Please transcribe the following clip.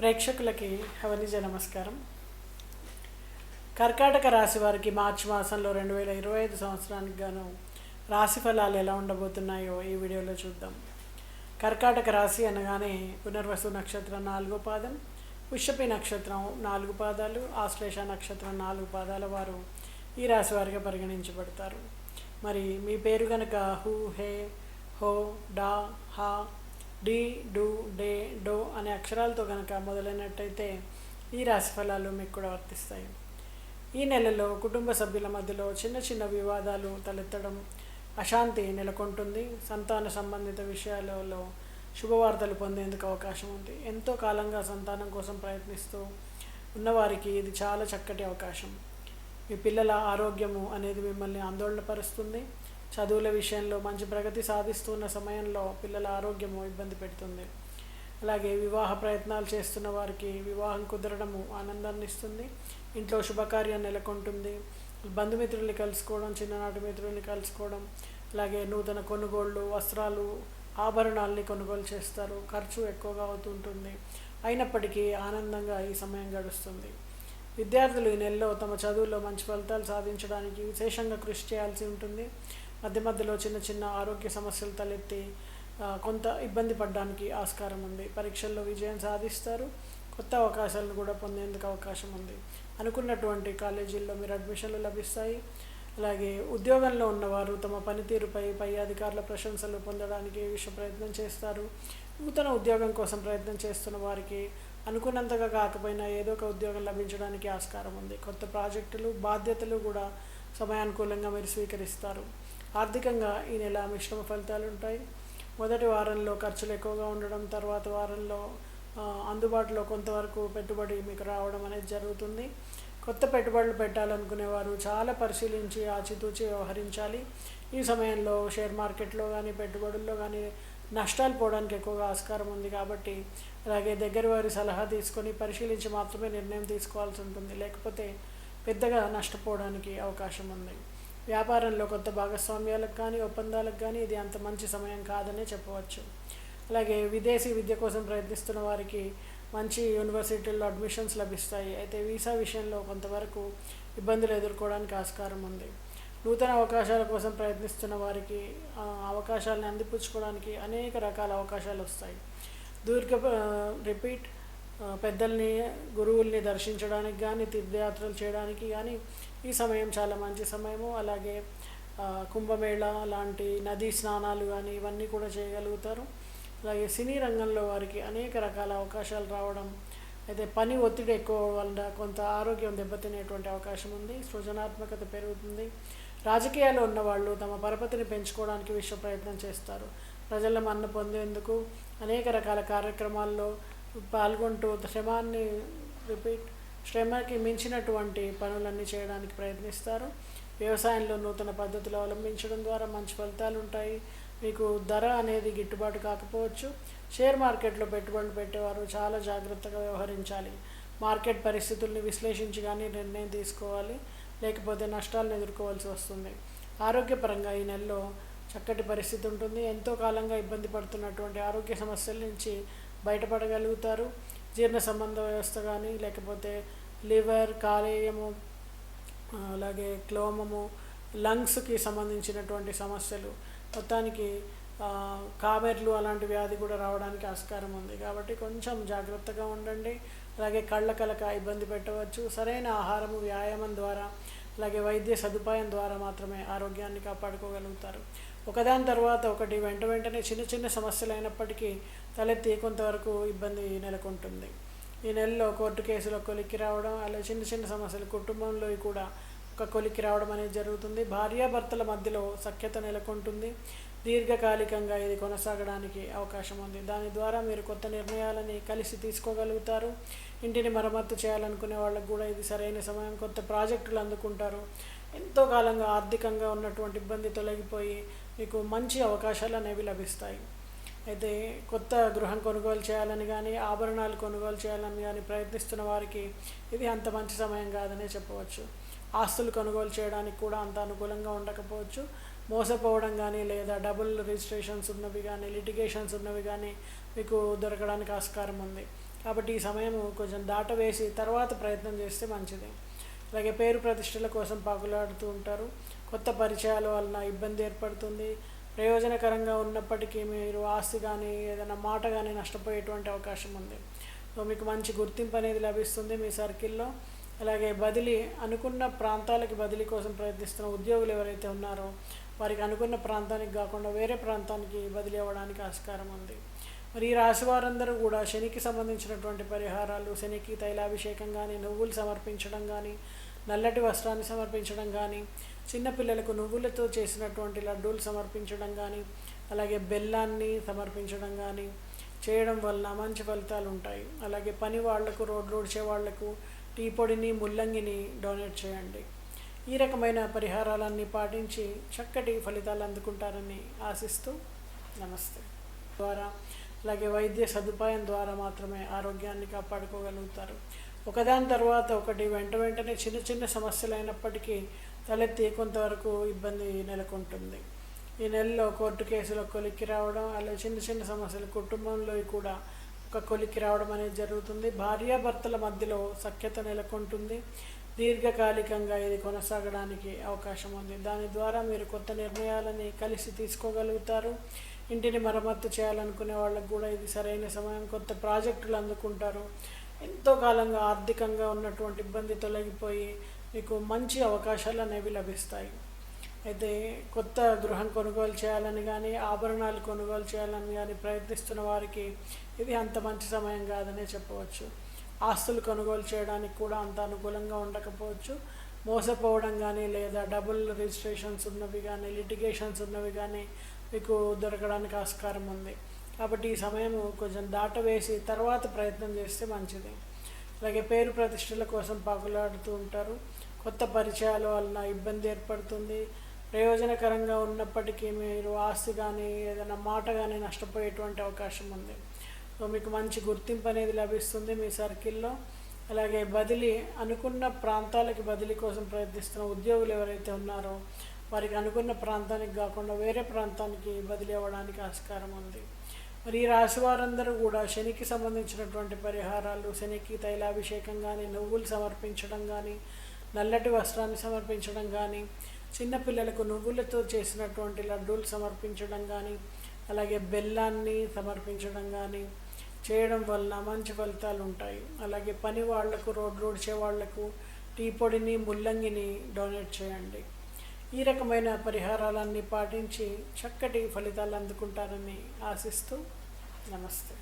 ప్రేక్షకులకి హవనిజ నమస్కారం. కర్కాటక రాశి వారికి మార్చి మాసంలో రెండు వేల ఇరవై ఐదు సంవత్సరానికి గాను రాశి ఫలాలు ఎలా ఉండబోతున్నాయో ఈ వీడియోలో చూద్దాం. కర్కాటక రాశి అనగానే పునర్వసు నక్షత్రం నాలుగో పాదం పుష్యపి నక్షత్రం నాలుగు పాదాలు ఆశ్లేష నక్షత్రం నాలుగు పాదాల వారు ఈ రాశి వారిగా పరిగణించబడతారు. మరి మీ పేరు కనుక హూ హే హో డా హా డి డు డే డో అనే అక్షరాలతో కనుక మొదలైనట్టయితే ఈ రాశి ఫలాలు మీకు కూడా వర్తిస్తాయి. ఈ నెలలో కుటుంబ సభ్యుల మధ్యలో చిన్న చిన్న వివాదాలు తలెత్తడం అశాంతి నెలకొంటుంది. సంతాన సంబంధిత విషయాలలో శుభవార్తలు పొందేందుకు అవకాశం ఉంది. ఎంతో కాలంగా సంతానం కోసం ప్రయత్నిస్తూ ఉన్నవారికి ఇది చాలా చక్కటి అవకాశం. మీ పిల్లల ఆరోగ్యము అనేది మిమ్మల్ని ఆందోళనపరుస్తుంది. చదువుల విషయంలో మంచి ప్రగతి సాధిస్తున్న సమయంలో పిల్లల ఆరోగ్యము ఇబ్బంది పెడుతుంది. అలాగే వివాహ ప్రయత్నాలు చేస్తున్న వారికి వివాహం కుదరడము ఆనందాన్ని ఇస్తుంది. ఇంట్లో శుభకార్యం నెలకొంటుంది. బంధుమిత్రుల్ని కలుసుకోవడం చిన్ననాటి మిత్రుల్ని కలుసుకోవడం అలాగే నూతన కొనుగోళ్ళు వస్త్రాలు ఆభరణాలని కొనుగోలు చేస్తారు. ఖర్చు ఎక్కువగా అవుతుంటుంది. అయినప్పటికీ ఆనందంగా ఈ సమయం గడుస్తుంది. విద్యార్థులు ఈ నెలలో తమ చదువుల్లో మంచి ఫలితాలు సాధించడానికి విశేషంగా కృషి చేయాల్సి ఉంటుంది. మధ్య మధ్యలో చిన్న చిన్న ఆరోగ్య సమస్యలు తలెత్తి కొంత ఇబ్బంది పడడానికి ఆస్కారం ఉంది. పరీక్షల్లో విజయం సాధిస్తారు. కొత్త అవకాశాలను కూడా పొందేందుకు అవకాశం ఉంది. అనుకున్నటువంటి కాలేజీల్లో మీరు అడ్మిషన్లు లభిస్తాయి. అలాగే ఉద్యోగంలో ఉన్నవారు తమ పనితీరుపై పై అధికారుల ప్రశంసలు పొందడానికి విషయ ప్రయత్నం చేస్తారు. నూతన ఉద్యోగం కోసం ప్రయత్నం చేస్తున్న వారికి అనుకున్నంతగా కాకపోయినా ఏదో ఒక ఉద్యోగం లభించడానికి ఆస్కారం ఉంది. కొత్త ప్రాజెక్టులు బాధ్యతలు కూడా సమయానుకూలంగా మీరు స్వీకరిస్తారు. ఆర్థికంగా ఈ నెల మిశ్రమ ఫలితాలు ఉంటాయి. మొదటి వారంలో ఖర్చులు ఎక్కువగా ఉండడం తర్వాత వారంలో అందుబాటులో కొంతవరకు పెట్టుబడి మీకు రావడం అనేది జరుగుతుంది. కొత్త పెట్టుబడులు పెట్టాలనుకునేవారు చాలా పరిశీలించి ఆచితూచి వ్యవహరించాలి. ఈ సమయంలో షేర్ మార్కెట్లో కానీ పెట్టుబడుల్లో కానీ నష్టాలు పోవడానికి ఎక్కువగా ఆస్కారం ఉంది కాబట్టి అలాగే దగ్గర వారి సలహా తీసుకొని పరిశీలించి మాత్రమే నిర్ణయం తీసుకోవాల్సి ఉంటుంది. లేకపోతే పెద్దగా నష్టపోవడానికి అవకాశం ఉంది. వ్యాపారంలో కొత్త భాగస్వామ్యాలకు కానీ ఒప్పందాలకు కానీ ఇది అంత మంచి సమయం కాదనే చెప్పవచ్చు. అలాగే విదేశీ విద్య కోసం ప్రయత్నిస్తున్న వారికి మంచి యూనివర్సిటీల్లో అడ్మిషన్స్ లభిస్తాయి. అయితే వీసా విషయంలో కొంతవరకు ఇబ్బందులు ఎదుర్కోవడానికి ఆస్కారం ఉంది. నూతన అవకాశాల కోసం ప్రయత్నిస్తున్న వారికి అవకాశాలను అందిపుచ్చుకోవడానికి అనేక రకాల అవకాశాలు వస్తాయి. దూర్ఘ రిపీట్ పెద్దల్ని గురువుల్ని దర్శించడానికి కానీ తీర్థయాత్రలు చేయడానికి కానీ ఈ సమయం చాలా మంచి సమయము. అలాగే కుంభమేళ లాంటి నదీ స్నానాలు కానీ ఇవన్నీ కూడా చేయగలుగుతారు. అలాగే సినీ రంగంలో వారికి అనేక రకాల అవకాశాలు రావడం అయితే పని ఒత్తిడి ఎక్కువ వల్ల కొంత ఆరోగ్యం దెబ్బతినేటువంటి అవకాశం ఉంది సృజనాత్మకత పెరుగుతుంది. రాజకీయాల్లో ఉన్నవాళ్ళు తమ పరపతిని పెంచుకోవడానికి విశ్వ ప్రయత్నం చేస్తారు. ప్రజల మన్న పొందేందుకు అనేక రకాల కార్యక్రమాల్లో పాల్గొంటూ శ్రమాన్ని రిపీట్ శ్రమకి మించినటువంటి పనులన్నీ చేయడానికి ప్రయత్నిస్తారు. వ్యవసాయంలో నూతన పద్ధతులు అవలంబించడం ద్వారా మంచి ఫలితాలు ఉంటాయి. మీకు ధర అనేది గిట్టుబాటు కాకపోవచ్చు. షేర్ మార్కెట్లో పెట్టుబడులు పెట్టేవారు చాలా జాగ్రత్తగా వ్యవహరించాలి. మార్కెట్ పరిస్థితుల్ని విశ్లేషించి కానీ నిర్ణయం తీసుకోవాలి. లేకపోతే నష్టాలను ఎదుర్కోవాల్సి వస్తుంది. ఆరోగ్యపరంగా ఈ నెలలో చక్కటి పరిస్థితి ఉంటుంది. ఎంతో కాలంగా ఇబ్బంది పడుతున్నటువంటి ఆరోగ్య సమస్యల నుంచి బయటపడగలుగుతారు. జీర్ణ సంబంధ వ్యవస్థ కానీ లేకపోతే లివర్ కాలేయము అలాగే క్లోమము లంగ్స్కి సంబంధించినటువంటి సమస్యలు. మొత్తానికి కామెర్లు అలాంటి వ్యాధి కూడా రావడానికి ఆస్కారం ఉంది. కాబట్టి కొంచెం జాగ్రత్తగా ఉండండి. అలాగే కళ్ళ కలక ఇబ్బంది పెట్టవచ్చు. సరైన ఆహారము వ్యాయామం ద్వారా అలాగే వైద్య సదుపాయం ద్వారా మాత్రమే ఆరోగ్యాన్ని కాపాడుకోగలుగుతారు. ఒకదాని తర్వాత ఒకటి వెంట వెంటనే చిన్న చిన్న సమస్యలు అయినప్పటికీ తలెత్తి కొంతవరకు ఇబ్బంది నెలకొంటుంది. ఈ నెలలో కోర్టు కేసులో కొలిక్కి రావడం అలా చిన్న చిన్న సమస్యలు కుటుంబంలో కూడా ఒక కొలిక్కి రావడం అనేది జరుగుతుంది. భార్యాభర్తల మధ్యలో సఖ్యత నెలకొంటుంది. దీర్ఘకాలికంగా ఇది కొనసాగడానికి అవకాశం ఉంది. దాని ద్వారా మీరు కొత్త నిర్ణయాలని కలిసి తీసుకోగలుగుతారు. ఇంటిని మరమ్మత్తు చేయాలనుకునే వాళ్ళకు కూడా ఇది సరైన సమయం. కొత్త ప్రాజెక్టులు అందుకుంటారు. ఎంతో కాలంగా ఆర్థికంగా ఉన్నటువంటి ఇబ్బంది తొలగిపోయి మీకు మంచి అవకాశాలు అనేవి లభిస్తాయి. అయితే కొత్త గృహం కొనుగోలు చేయాలని కానీ ఆభరణాలు కొనుగోలు చేయాలని కానీ ప్రయత్నిస్తున్న వారికి ఇది అంత మంచి సమయం కాదనే చెప్పవచ్చు. ఆస్తులు కొనుగోలు చేయడానికి కూడా అంత అనుకూలంగా ఉండకపోవచ్చు. మోసపోవడం కానీ లేదా డబుల్ రిజిస్ట్రేషన్స్ ఉన్నవి కానీ లిటిగేషన్స్ ఉన్నవి కానీ మీకు దొరకడానికి ఆస్కారం ఉంది. కాబట్టి ఈ సమయం కొంచెం దాటవేసి తర్వాత ప్రయత్నం చేస్తే మంచిది. అలాగే పేరు ప్రతిష్టల కోసం పాకులాడుతూ ఉంటారు. కొత్త పరిచయాల వలన ఇబ్బంది ఏర్పడుతుంది. ప్రయోజనకరంగా ఉన్నప్పటికీ మీరు ఆస్తి కానీ ఏదైనా మాట కానీ నష్టపోయేటువంటి అవకాశం ఉంది. సో మీకు మంచి గుర్తింపు అనేది లభిస్తుంది మీ సర్కిల్లో. అలాగే బదిలీ అనుకున్న ప్రాంతాలకి బదిలీ కోసం ప్రయత్నిస్తున్న ఉద్యోగులు ఎవరైతే ఉన్నారో వారికి అనుకున్న ప్రాంతానికి కాకుండా వేరే ప్రాంతానికి బదిలీ అవ్వడానికి ఆస్కారం ఉంది. మరి ఈ రాశి వారందరూ కూడా శనికి సంబంధించినటువంటి పరిహారాలు శనికి తైలాభిషేకం కానీ నువ్వులు సమర్పించడం కానీ నల్లటి వస్త్రాన్ని సమర్పించడం కానీ చిన్నపిల్లలకు నువ్వులతో చేసినటువంటి లడ్డూలు సమర్పించడం కానీ అలాగే బెల్లాన్ని సమర్పించడం కానీ చేయడం వలన మంచి ఫలితాలు ఉంటాయి. అలాగే పని వాళ్ళకు రోడ్లు ఉడిచే వాళ్ళకు టీ పొడిని ముల్లంగిని డొనేట్ చేయండి. ఈ రకమైన పరిహారాలన్నీ పాటించి చక్కటి ఫలితాలు అందుకుంటారని ఆశిస్తూ నమస్తే. ద్వారా అలాగే వైద్య సదుపాయం ద్వారా మాత్రమే ఆరోగ్యాన్ని కాపాడుకోగలుగుతారు. ఒకదాని తర్వాత ఒకటి వెంట వెంటనే చిన్న చిన్న సమస్యలు అయినప్పటికీ తలెత్తి కొంతవరకు ఇబ్బంది నెలకొంటుంది. ఈ నెలలో కోర్టు కేసులో కొలిక్కి రావడం అలాగే చిన్న చిన్న సమస్యలు కుటుంబంలో కూడా ఒక కొలిక్కి రావడం అనేది జరుగుతుంది. భార్యాభర్తల మధ్యలో సఖ్యత నెలకొంటుంది. దీర్ఘకాలికంగా ఇది కొనసాగడానికి అవకాశం ఉంది. దాని ద్వారా మీరు కొత్త నిర్ణయాలని కలిసి తీసుకోగలుగుతారు. ఇంటిని మరమ్మత్తు చేయాలనుకునే వాళ్ళకు కూడా ఇది సరైన సమయం. కొత్త ప్రాజెక్టులు అందుకుంటారు. ఎంతో కాలంగా ఆర్థికంగా ఉన్నటువంటి ఇబ్బంది తొలగిపోయి మీకు మంచి అవకాశాలు అనేవి లభిస్తాయి. అయితే కొత్త గృహం కొనుగోలు చేయాలని కానీ ఆభరణాలు కొనుగోలు చేయాలని కానీ ప్రయత్నిస్తున్న వారికి ఇది అంత మంచి సమయం కాదనే చెప్పవచ్చు. ఆస్తులు కొనుగోలు చేయడానికి కూడా అంత అనుకూలంగా ఉండకపోవచ్చు. మోసపోవడం కానీ లేదా డబుల్ రిజిస్ట్రేషన్స్ ఉన్నవి కానీ లిటిగేషన్స్ ఉన్నవి కానీ మీకు దొరకడానికి ఆస్కారం ఉంది. కాబట్టి ఈ సమయం కొంచెం దాటవేసి తర్వాత ప్రయత్నం చేస్తే మంచిది. అలాగే పేరు ప్రతిష్టల కోసం పాకులాడుతూ ఉంటారు. కొత్త పరిచయాల వలన ఇబ్బంది ఏర్పడుతుంది. ప్రయోజనకరంగా ఉన్నప్పటికీ మీరు ఆస్తి కానీ ఏదైనా మాట కానీ నష్టపోయేటువంటి అవకాశం ఉంది. సో మీకు మంచి గుర్తింపు అనేది లభిస్తుంది మీ సర్కిల్లో. అలాగే బదిలీ అనుకున్న ప్రాంతాలకి బదిలీ కోసం ప్రయత్నిస్తున్న ఉద్యోగులు ఎవరైతే ఉన్నారో వారికి అనుకున్న ప్రాంతానికి కాకుండా వేరే ప్రాంతానికి బదిలీ అవ్వడానికి ఆస్కారం ఉంది. మరి ఈ రాశి వారందరూ కూడా శనికి సంబంధించినటువంటి పరిహారాలు శనికి తైలాభిషేకం కానీ నువ్వులు సమర్పించడం కానీ నల్లటి వస్త్రాన్ని సమర్పించడం కానీ చిన్నపిల్లలకు నువ్వులతో చేసినటువంటి లడ్డూలు సమర్పించడం కానీ అలాగే బెల్లాన్ని సమర్పించడం కానీ చేయడం వలన మంచి ఫలితాలు ఉంటాయి. అలాగే పని వాళ్ళకు రోడ్లు ఊడ్చే వాళ్ళకు టీ పొడిని ముల్లంగిని డొనేట్ చేయండి. ఈ రకమైన పరిహారాలన్నీ పాటించి చక్కటి ఫలితాలు అందుకుంటారని ఆశిస్తూ నమస్తే.